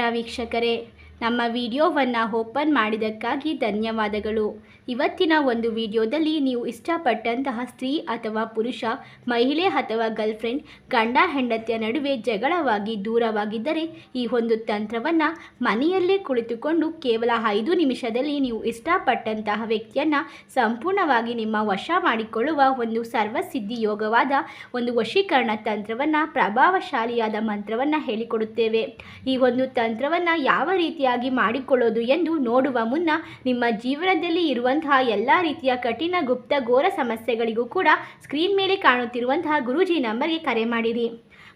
ನಮಸ್ಕಾರ ನಮ್ಮ ವಿಡಿಯೋವನ್ನು ಓಪನ್ ಮಾಡಿದ್ದಕ್ಕಾಗಿ ಧನ್ಯವಾದಗಳು. ಇವತ್ತಿನ ಒಂದು ವಿಡಿಯೋದಲ್ಲಿ ನೀವು ಇಷ್ಟಪಟ್ಟಂತಹ ಸ್ತ್ರೀ ಅಥವಾ ಪುರುಷ, ಮಹಿಳೆ ಅಥವಾ ಗರ್ಲ್ಫ್ರೆಂಡ್, ಗಂಡ, ಹೆಂಡತಿಯ ನಡುವೆ ಜಗಳವಾಗಿ ದೂರವಾಗಿದ್ದರೆ ಈ ಒಂದು ತಂತ್ರವನ್ನು ಮನೆಯಲ್ಲೇ ಕುಳಿತುಕೊಂಡು ಕೇವಲ ಐದು ನಿಮಿಷದಲ್ಲಿ ನೀವು ಇಷ್ಟಪಟ್ಟಂತಹ ವ್ಯಕ್ತಿಯನ್ನು ಸಂಪೂರ್ಣವಾಗಿ ನಿಮ್ಮ ವಶ ಮಾಡಿಕೊಳ್ಳುವ ಒಂದು ಸರ್ವಸಿದ್ಧಿ ಯೋಗವಾದ ಒಂದು ವಶೀಕರಣ ತಂತ್ರವನ್ನು, ಪ್ರಭಾವಶಾಲಿಯಾದ ಮಂತ್ರವನ್ನು ಹೇಳಿಕೊಡುತ್ತೇವೆ. ಈ ಒಂದು ತಂತ್ರವನ್ನು ಯಾವ ರೀತಿಯಾಗಿ ಮಾಡಿಕೊಳ್ಳೋದು ಎಂದು ನೋಡುವ ಮುನ್ನ ನಿಮ್ಮ ಜೀವನದಲ್ಲಿ ಇರುವಂತಹ ಎಲ್ಲ ರೀತಿಯ ಕಠಿಣ ಗುಪ್ತ ಘೋರ ಸಮಸ್ಯೆಗಳಿಗೂ ಕೂಡ ಸ್ಕ್ರೀನ್ ಮೇಲೆ ಕಾಣುತ್ತಿರುವಂತಹ ಗುರೂಜಿ ನಂಬರ್ಗೆ ಕರೆ ಮಾಡಿರಿ.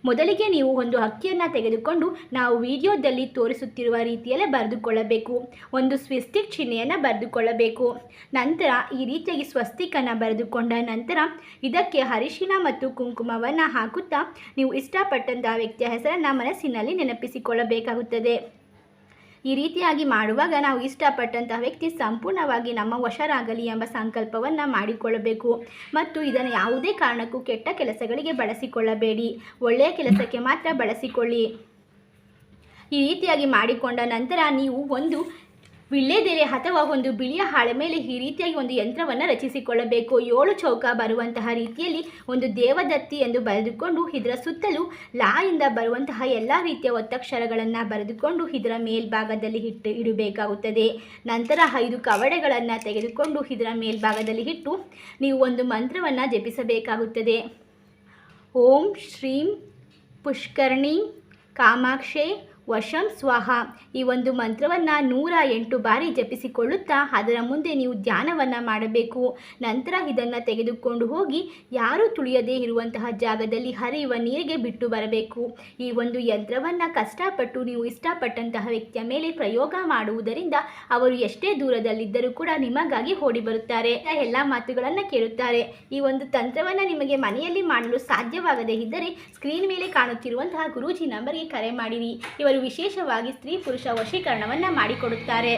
ಮೊದಲಿಗೆ ನೀವು ಒಂದು ಅಕ್ಕಿಯನ್ನು ತೆಗೆದುಕೊಂಡು ನಾವು ವಿಡಿಯೋದಲ್ಲಿ ತೋರಿಸುತ್ತಿರುವ ರೀತಿಯಲ್ಲೇ ಬರೆದುಕೊಳ್ಳಬೇಕು. ಒಂದು ಸ್ವಿಸ್ಟಿಕ್ ಚಿಹ್ನೆಯನ್ನು ಬರೆದುಕೊಳ್ಳಬೇಕು. ನಂತರ ಈ ರೀತಿಯಾಗಿ ಸ್ವಸ್ತಿಕನ್ನು ಬರೆದುಕೊಂಡ ನಂತರ ಇದಕ್ಕೆ ಅರಿಶಿನ ಮತ್ತು ಕುಂಕುಮವನ್ನು ಹಾಕುತ್ತಾ ನೀವು ಇಷ್ಟಪಟ್ಟಂತಹ ವ್ಯಕ್ತಿಯ ಹೆಸರನ್ನು ಮನಸ್ಸಿನಲ್ಲಿ ನೆನಪಿಸಿಕೊಳ್ಳಬೇಕಾಗುತ್ತದೆ. ಈ ರೀತಿಯಾಗಿ ಮಾಡುವಾಗ ನಾವು ಇಷ್ಟಪಟ್ಟಂತಹ ವ್ಯಕ್ತಿ ಸಂಪೂರ್ಣವಾಗಿ ನಮ್ಮ ವಶರಾಗಲಿ ಎಂಬ ಸಂಕಲ್ಪವನ್ನು ಮಾಡಿಕೊಳ್ಳಬೇಕು. ಮತ್ತು ಇದನ್ನು ಯಾವುದೇ ಕಾರಣಕ್ಕೂ ಕೆಟ್ಟ ಕೆಲಸಗಳಿಗೆ ಬಳಸಿಕೊಳ್ಳಬೇಡಿ. ಒಳ್ಳೆಯ ಕೆಲಸಕ್ಕೆ ಮಾತ್ರ ಬಳಸಿಕೊಳ್ಳಿ. ಈ ರೀತಿಯಾಗಿ ಮಾಡಿಕೊಂಡ ನಂತರ ನೀವು ಒಂದು ವಿಳ್ಳೆದೆಲೆ ಅಥವಾ ಒಂದು ಬಿಳಿಯ ಹಾಳೆ ಮೇಲೆ ಈ ರೀತಿಯಾಗಿ ಒಂದು ಯಂತ್ರವನ್ನು ರಚಿಸಿಕೊಳ್ಳಬೇಕು. ಏಳು ಚೌಕ ಬರುವಂತಹ ರೀತಿಯಲ್ಲಿ ಒಂದು ದೇವದತ್ತಿ ಎಂದು ಬರೆದುಕೊಂಡು ಇದರ ಸುತ್ತಲೂ ಲಾ ಇಂದ ಬರುವಂತಹ ಎಲ್ಲ ರೀತಿಯ ಒತ್ತಕ್ಷರಗಳನ್ನು ಬರೆದುಕೊಂಡು ಇದರ ಮೇಲ್ಭಾಗದಲ್ಲಿ ಇಟ್ಟು ಇಡಬೇಕಾಗುತ್ತದೆ. ನಂತರ ಐದು ಕವಡೆಗಳನ್ನು ತೆಗೆದುಕೊಂಡು ಇದರ ಮೇಲ್ಭಾಗದಲ್ಲಿ ಇಟ್ಟು ನೀವು ಒಂದು ಮಂತ್ರವನ್ನು ಜಪಿಸಬೇಕಾಗುತ್ತದೆ. ಓಂ ಶ್ರೀಂ ಪುಷ್ಕರ್ಣಿ ಕಾಮಾಕ್ಷೆ ವಶಂ ಸ್ವಾಹ. ಈ ಒಂದು ಮಂತ್ರವನ್ನು ನೂರ ಎಂಟು ಬಾರಿ ಜಪಿಸಿಕೊಳ್ಳುತ್ತಾ ಅದರ ಮುಂದೆ ನೀವು ಧ್ಯಾನವನ್ನು ಮಾಡಬೇಕು. ನಂತರ ಇದನ್ನು ತೆಗೆದುಕೊಂಡು ಹೋಗಿ ಯಾರೂ ತುಳಿಯದೇ ಇರುವಂತಹ ಜಾಗದಲ್ಲಿ ಹರಿಯುವ ನೀರಿಗೆ ಬಿಟ್ಟು ಬರಬೇಕು. ಈ ಒಂದು ಯಂತ್ರವನ್ನು ಕಷ್ಟಪಟ್ಟು ನೀವು ಇಷ್ಟಪಟ್ಟಂತಹ ವ್ಯಕ್ತಿಯ ಮೇಲೆ ಪ್ರಯೋಗ ಮಾಡುವುದರಿಂದ ಅವರು ಎಷ್ಟೇ ದೂರದಲ್ಲಿದ್ದರೂ ಕೂಡ ನಿಮಗಾಗಿ ಓಡಿ ಬರುತ್ತಾರೆ. ಎಲ್ಲ ಮಾತುಗಳನ್ನು ಕೇಳುತ್ತಾರೆ. ಈ ಒಂದು ತಂತ್ರವನ್ನು ನಿಮಗೆ ಮನೆಯಲ್ಲಿ ಮಾಡಲು ಸಾಧ್ಯವಾಗದೇ ಇದ್ದರೆ ಸ್ಕ್ರೀನ್ ಮೇಲೆ ಕಾಣುತ್ತಿರುವಂತಹ ಗುರೂಜಿ ನಂಬರ್ಗೆ ಕರೆ ಮಾಡಿರಿ. ಇವರು ವಿಶೇಷವಾಗಿ ಸ್ತ್ರೀ ಪುರುಷ ವಶೀಕರಣವನ್ನು ಮಾಡಿಕೊಡುತ್ತಾರೆ.